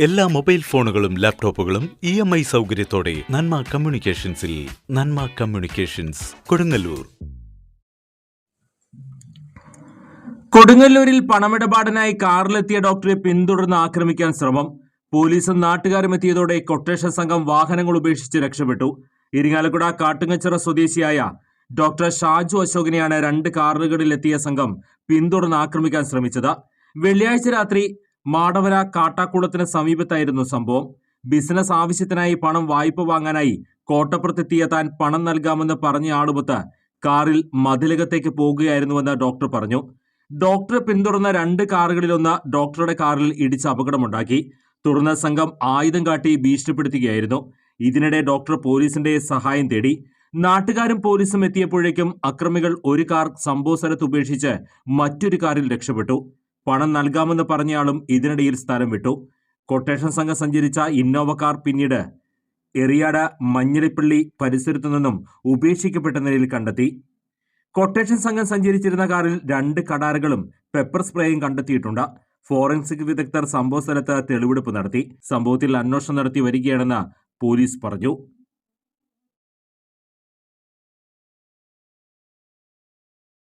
എല്ലാ മൊബൈൽ ഫോണുകളും ലാപ്ടോപ്പുകളും ഇ എം ഐ സൗകര്യത്തോടെ നന്മ കമ്മ്യൂണിക്കേഷൻസിൽ നന്മ കമ്മ്യൂണിക്കേഷൻസ് കൊടുങ്ങല്ലൂർ. കൊടുങ്ങല്ലൂരിൽ പണമിടപാടിനായി കാറിലെത്തിയ ഡോക്ടറെ പിന്തുടർന്ന് ആക്രമിക്കാൻ ശ്രമം. പോലീസും നാട്ടുകാരും എത്തിയതോടെ കൊട്ടേഷൻ സംഘം വാഹനങ്ങൾ ഉപേക്ഷിച്ച് രക്ഷപ്പെട്ടു. ഇരിങ്ങാലക്കുട കാട്ടുങ്ങച്ചിറ സ്വദേശിയായ ഡോക്ടർ ഷാജു അശോകിനെയാണ് രണ്ട് കാറുകളിലെത്തിയ സംഘം പിന്തുടർന്ന് ആക്രമിക്കാൻ ശ്രമിച്ചത്. വെള്ളിയാഴ്ച രാത്രി മാടവര കാട്ടാക്കുളത്തിന് സമീപത്തായിരുന്നു സംഭവം. ബിസിനസ് ആവശ്യത്തിനായി പണം വായ്പ വാങ്ങാനായി കോട്ടപ്പുറത്തെത്തിയ താൻ പണം നൽകാമെന്ന് പറഞ്ഞ ആളുമൊത്ത് കാറിൽ മതിലകത്തേക്ക് പോകുകയായിരുന്നുവെന്ന് ഡോക്ടർ പറഞ്ഞു. ഡോക്ടറെ പിന്തുടർന്ന രണ്ട് കാറുകളിലൊന്ന് ഡോക്ടറുടെ കാറിൽ ഇടിച്ച് അപകടമുണ്ടാക്കി. തുടർന്ന് സംഘം ആയുധം കാട്ടി ഭീഷണിപ്പെടുത്തുകയായിരുന്നു. ഇതിനിടെ ഡോക്ടർ പോലീസിന്റെ സഹായം തേടി. നാട്ടുകാരും പോലീസും എത്തിയപ്പോഴേക്കും അക്രമികൾ ഒരു കാർ സംഭവ സ്ഥലത്ത് ഉപേക്ഷിച്ച് മറ്റൊരു കാറിൽ രക്ഷപ്പെട്ടു. പണം നൽകാമെന്ന് പറഞ്ഞയാളും ഇതിനിടയിൽ സ്ഥലം വിട്ടു. കൊട്ടേഷൻ സംഘം സഞ്ചരിച്ച ഇന്നോവ കാർ പിന്നീട് എറിയാട മഞ്ഞളിപ്പള്ളി പരിസരത്തു നിന്നും ഉപേക്ഷിക്കപ്പെട്ട നിലയിൽ കണ്ടെത്തി. കൊട്ടേഷൻ സംഘം സഞ്ചരിച്ചിരുന്ന കാറിൽ രണ്ട് കടാരകളും പെപ്പർ സ്പ്രേയും കണ്ടെത്തിയിട്ടുണ്ട്. ഫോറൻസിക് വിദഗ്ധർ സംഭവ സ്ഥലത്ത് തെളിവെടുപ്പ് നടത്തി. സംഭവത്തിൽ അന്വേഷണം നടത്തി വരികയാണെന്ന് പോലീസ് പറഞ്ഞു.